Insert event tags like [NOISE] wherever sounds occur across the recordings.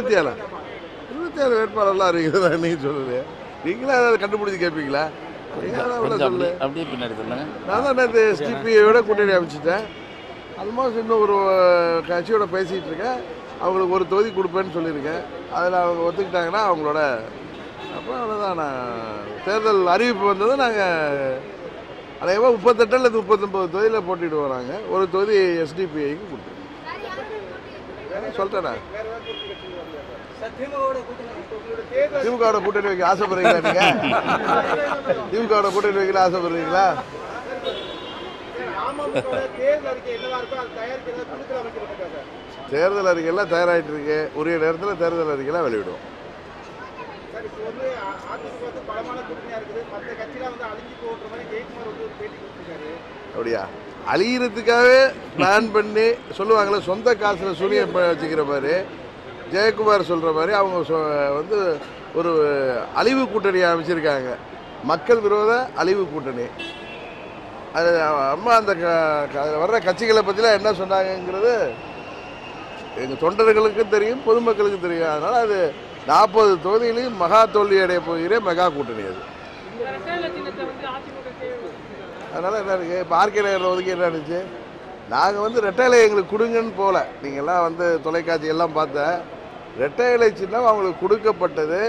இருபத்தி ஏழா இருபத்தி ஏழு வேட்பாளர்லாம் அறிவிக்கிறதா நீங்க சொல்லுது நீங்களே அதை கண்டுபிடிச்சு கேட்பீங்களா அப்படியே பின்னாடி சொல்லுங்க. நான் தான் நேற்று எஸ்டிபியை விட கூட்டணி அமைச்சிட்டேன். ஆல்மோஸ்ட் இன்னும் ஒரு கட்சியோட பேசிகிட்டு இருக்கேன். அவங்களுக்கு ஒரு தொகுதி கொடுப்பேன்னு சொல்லியிருக்கேன். அதில் அவங்க ஒத்துக்கிட்டாங்கன்னா அவங்களோட அப்போ அவ்வளோதான் நான் தேர்தல் அறிவிப்பு வந்தது நாங்கள் அநேகமாக முப்பத்தெட்டு அல்லது முப்பத்தொம்பது தொகுதியில் போட்டிட்டு வராங்க ஒரு தொகுதி எஸ்டிபிஐக்கு கொடுத்துருக்கோம் சொல்லிட்டேன் திமுகவோட கூட்டணி வைக்க ஆசைப்படுறீங்களா நீங்க? [LAUGHS] திமுகவோட கூட்டணி வைக்கல ஆசைப்படுறீங்களா? தேர்தல் அறிக்கையெல்லாம் தயாராகிட்டு இருக்கு உரிய நேரத்தில் தேர்தல் அறிக்கையெல்லாம் வெளியிடுவோம். அப்படியா? அழியறதுக்காகவே பிளான் பண்ணி சொல்லுவாங்களே சொந்த காசில் சூனியம் வச்சுக்கிற மாதிரி. ஜெயக்குமார் சொல்கிற மாதிரி அவங்க சொ- வந்து ஒரு அழிவு கூட்டணி அமைச்சிருக்காங்க. மக்கள் விரோத அழிவு கூட்டணி. அது அம்மா அந்த க- வர்ற கட்சிகளை பற்றிலாம் என்ன சொன்னாங்கங்கிறது எங்கள் தொண்டர்களுக்கும் தெரியும் பொதுமக்களுக்கும் தெரியும். அதனால் அது நாற்பது தொகுதியிலையும் மகா தோல்வி அடைய போகிற மெகா கூட்டணி அது. அதனால் என்ன இருக்கு? இப்போ ஆர்கே நகரில் ஒதுக்கி என்ன இருந்துச்சு நாங்கள் வந்து ரெட்டையிலை எங்களுக்கு கொடுங்கன்னு போகல. நீங்கள்லாம் வந்து தொலைக்காட்சி எல்லாம் பார்த்த ரெட்டை இலை சின்னம் அவங்களுக்கு கொடுக்கப்பட்டது.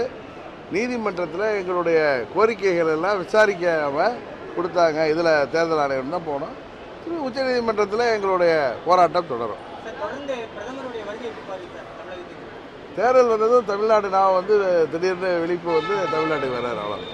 நீதிமன்றத்தில் எங்களுடைய கோரிக்கைகள் எல்லாம் விசாரிக்காமல் கொடுத்தாங்க. இதில் தேர்தல் ஆணையம் தான் போனோம். திரும்பி உச்சநீதிமன்றத்தில் எங்களுடைய போராட்டம் தொடரும். தேர்தல் வந்ததும் தமிழ்நாடு நான் வந்து திடீர்னு விழிப்பு வந்து தமிழ்நாட்டுக்கு வர்றாரு அவ்வளோ